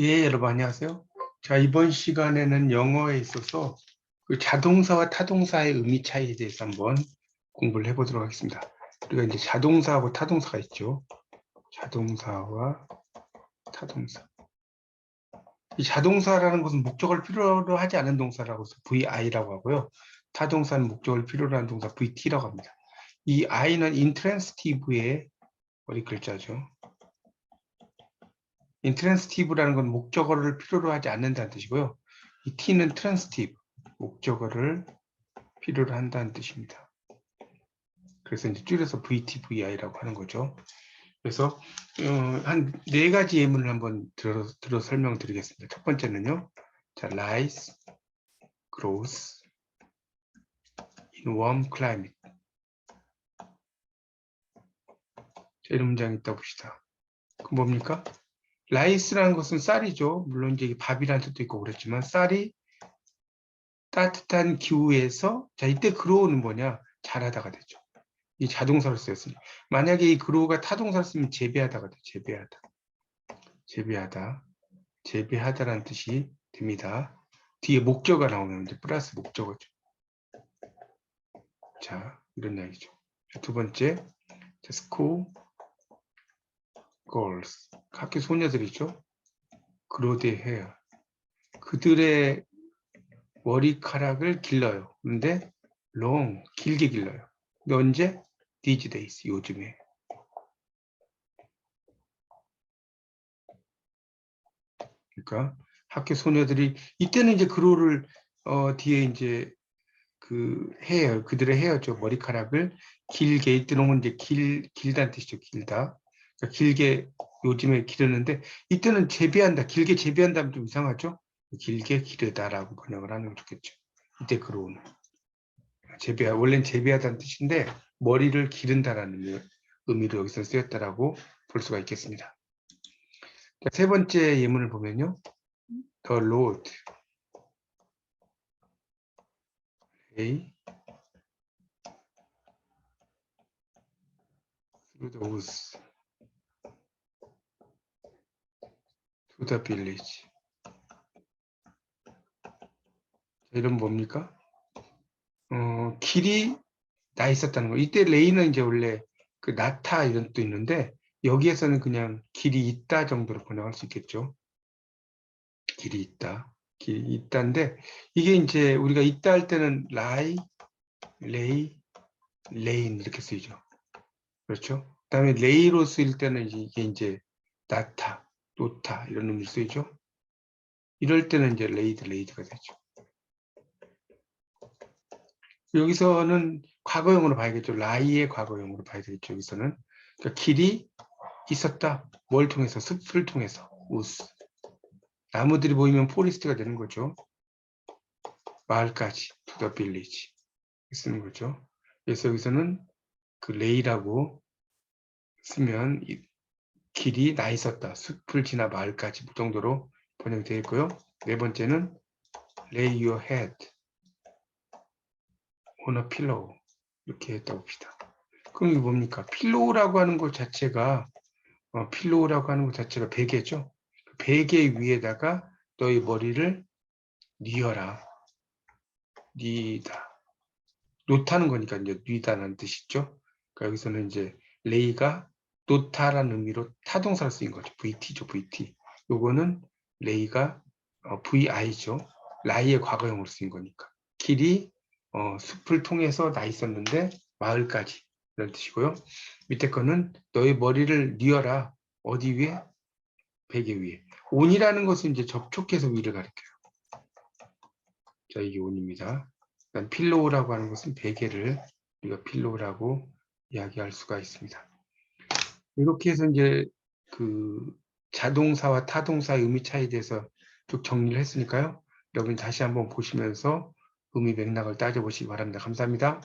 예, 여러분 안녕하세요. 자, 이번 시간에는 영어에 있어서 그 자동사와 타동사의 의미 차이에 대해서 한번 공부를 해보도록 하겠습니다. 우리가 이제 자동사하고 타동사가 있죠. 자동사와 타동사. 이 자동사라는 것은 목적을 필요로 하지 않은 동사라고 해서 VI라고 하고요. 타동사는 목적을 필요로 하는 동사 VT라고 합니다. 이 I는 인트랜스티브의 머리 글자죠. 인트랜스티브라는 건 목적어를 필요로 하지 않는다는 뜻이고요. 이 T는 트랜스티브, 목적어를 필요로 한다는 뜻입니다. 그래서 이제 줄여서 VTVI라고 하는 거죠. 그래서 어, 한네 가지 예문을 한번 들어, 들어 설명드리겠습니다. 첫 번째는요. 자, lies, grows in warm climate. 자, 이런 문장이 있다 봅시다. 그 뭡니까? 라이스라는 것은 쌀이죠. 물론 이제 밥이라는 뜻도 있고 그랬지만 쌀이 따뜻한 기후에서 자 이때 그로우는 뭐냐 자라다가 되죠. 이 자동사로 쓰였으니 만약에 이 그로우가 타동사로 쓰면 재배하다가 돼. 재배하다. 재배하다. 재배하다라는 뜻이 됩니다. 뒤에 목적어가 나오면 이제 플러스 목적어죠. 자 이런 이야기죠. 두 번째 자, school girls 학교 소녀들이죠. 그로대 해요. 그들의 머리카락을 길러요. 근데 long 길게 길러요. 근데 언제? these days 요즘에. 그러니까 학교 소녀들이 이때는 이제 그로를 어 뒤에 이제 그 해요. 그들의 헤어죠. 머리카락을 길게 이때는 이제 길 길다는 뜻이죠. 길다. 그러니까 길게 요즘에 기르는데 이때는 재배한다. 길게 재배한다면 좀 이상하죠? 길게 기르다라고 번역을 하는 게 좋겠죠. 이때 그로우는 재배 원래는 재배하다는 뜻인데 머리를 기른다라는 의미로 여기서 쓰였다라고 볼 수가 있겠습니다. 자, 세 번째 예문을 보면요. The Lord A through the woods the village. 이런 뭡니까? 어, 길이 나 있었다는 거. 이때 레이는 이제 원래 그 나타 이런 뜻도 있는데 여기에서는 그냥 길이 있다 정도로 번역할 수 있겠죠. 길이 있다. 길이 있다인데 이게 이제 우리가 있다 할 때는 라이, 레이, 레인 이렇게 쓰이죠. 그렇죠? 그다음에 레이로 쓰일 때는 이게 이제 나타, 노타 이런 의미로 쓰이죠. 이럴 때는 이제 레이드, 레이드가 되죠. 여기서는 과거형으로 봐야겠죠. 라이의 과거형으로 봐야 되겠죠. 여기서는 그러니까 길이 있었다. 뭘 통해서? 숲을 통해서. 우스. 나무들이 보이면 포리스트가 되는 거죠. 마을까지. the village. 쓰는 거죠. 그래서 여기서는 그 레이라고 쓰면 이 길이 나 있었다. 숲을 지나 마을까지 그 정도로 번역이 되어 있고요. 네 번째는 lay your head on a pillow 이렇게 했다 봅시다. 그럼 이게 뭡니까? 필로우라고 하는 것 자체가 어, 필로우라고 하는 것 자체가 베개죠. 베개 위에다가 너의 머리를 뉘어라. 뉘다. 놓다는 거니까 이제 뉘다는 뜻이죠. 그러니까 여기서는 이제 레이가 놓다라는 의미로 타동사로 쓰인 거죠. VT죠, VT. 요거는 레이가 어, VI죠. 라이의 과거형으로 쓰인 거니까. 길이 어, 숲을 통해서 나 있었는데 마을까지 이런 뜻이고요. 밑에 거는 너의 머리를 뉘어라. 어디 위에? 베개 위에. 온이라는 것은 이제 접촉해서 위를 가리켜요. 자, 이게 온입니다. 필로우라고 하는 것은 베개를 우리가 필로우라고 이야기할 수가 있습니다. 이렇게 해서 이제 그 자동사와 타동사의 의미 차이에 대해서 쭉 정리를 했으니까요. 여러분 다시 한번 보시면서 의미 맥락을 따져보시기 바랍니다. 감사합니다.